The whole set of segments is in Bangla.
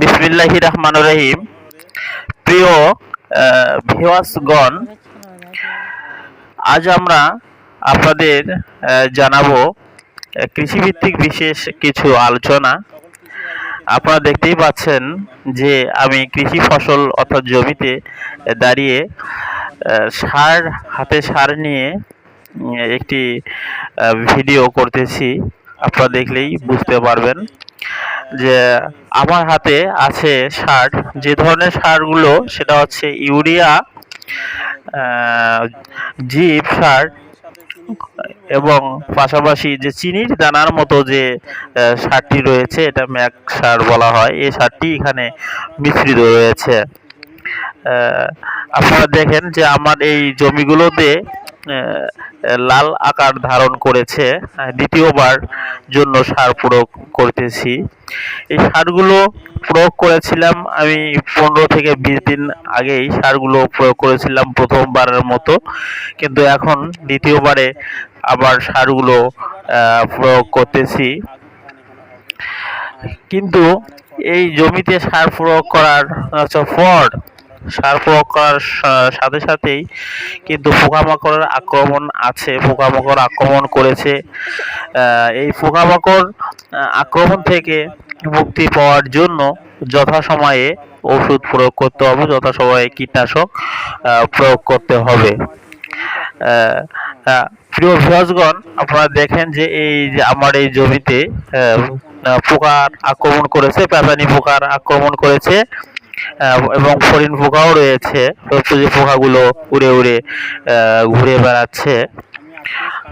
বিসমিল্লাহি রহমান রহিম। প্রিয় ভিওয়াসগণ আজ আমরা আপনাদের জানাব কৃষিভিত্তিক বিশেষ কিছু আলোচনা। আপনারা দেখতেই পাচ্ছেন যে আমি কৃষি ফসল অর্থাৎ জমিতে দাঁড়িয়ে সার, হাতে সার নিয়ে একটি ভিডিও করতেছি। আপনারা দেখলেই বুঝতে পারবেন। যে আমার হাতে আছে সার, যে ধরনের সারগুলো সেটা হচ্ছে ইউরিয়া জিপ সার এবং পাশাপাশি যে চিনির দানার মতো যে সারটি রয়েছে, এটা ম্যাক সার বলা হয়। এই সারটি এখানে মিশ্রিত রয়েছে। আপনারা দেখেন যে আমার এই জমিগুলোতে লাল আকার ধারণ করেছে দ্বিতীয়বার জন্য সার প্রয়োগ করতেছি। এই সারগুলো প্রয়োগ করেছিলাম আমি পনেরো থেকে বিশ দিন আগেই সারগুলো প্রয়োগ করেছিলাম প্রথমবারের মতো। কিন্তু এখন দ্বিতীয়বারে আবার সারগুলো প্রয়োগ করতেছি। কিন্তু এই জমিতে সার প্রয়োগ করার আচ্ছা পর সার প্রয়োগ করার সাথে সাথেই কিন্তু পোকামাকড়ের আক্রমণ আছে, পোকামাকড় আক্রমণ করেছে। এই পোকামাকড় আক্রমণ থেকে মুক্তি পাওয়ার জন্য যথাসময়ে ওষুধ প্রয়োগ করতে হবে, যথাসময়ে কীটনাশক প্রয়োগ করতে হবে। প্রিয় ভিউয়ার্সগণ আপনারা দেখেন যে এই যে আমার এই জমিতে পোকার আক্রমণ করেছে পেঁচানি পোকার আক্রমণ করেছে। এবং ফরিন পোকাও রয়েছে। যে পোকাগুলো উড়ে উড়ে ঘুরে বেড়াচ্ছে।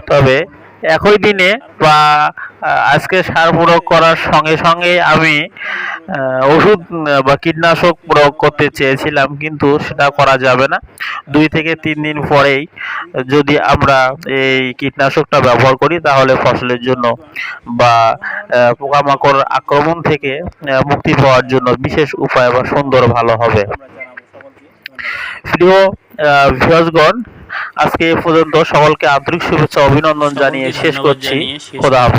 তবে একই দিনে বা আজকে সার প্রয়োগ করার সঙ্গে সঙ্গে আমি ওষুধ বা কীটনাশক প্রয়োগ করতে চেয়েছিলাম, কিন্তু সেটা করা যাবে না। দুই থেকে তিন দিন পরেই যদি আমরা এই কীটনাশকটা ব্যবহার করি, তাহলে ফসলের জন্য বা পোকামাকড় আক্রমণ থেকে মুক্তি পাওয়ার জন্য বিশেষ উপায় বা সুন্দর ভালো হবে। প্রিয় ভিউয়ার্সগণ আজকে এ পর্যন্ত সকলকে আন্তরিক শুভেচ্ছা অভিনন্দন জানিয়ে শেষ করছি। খোদা হাফেজ।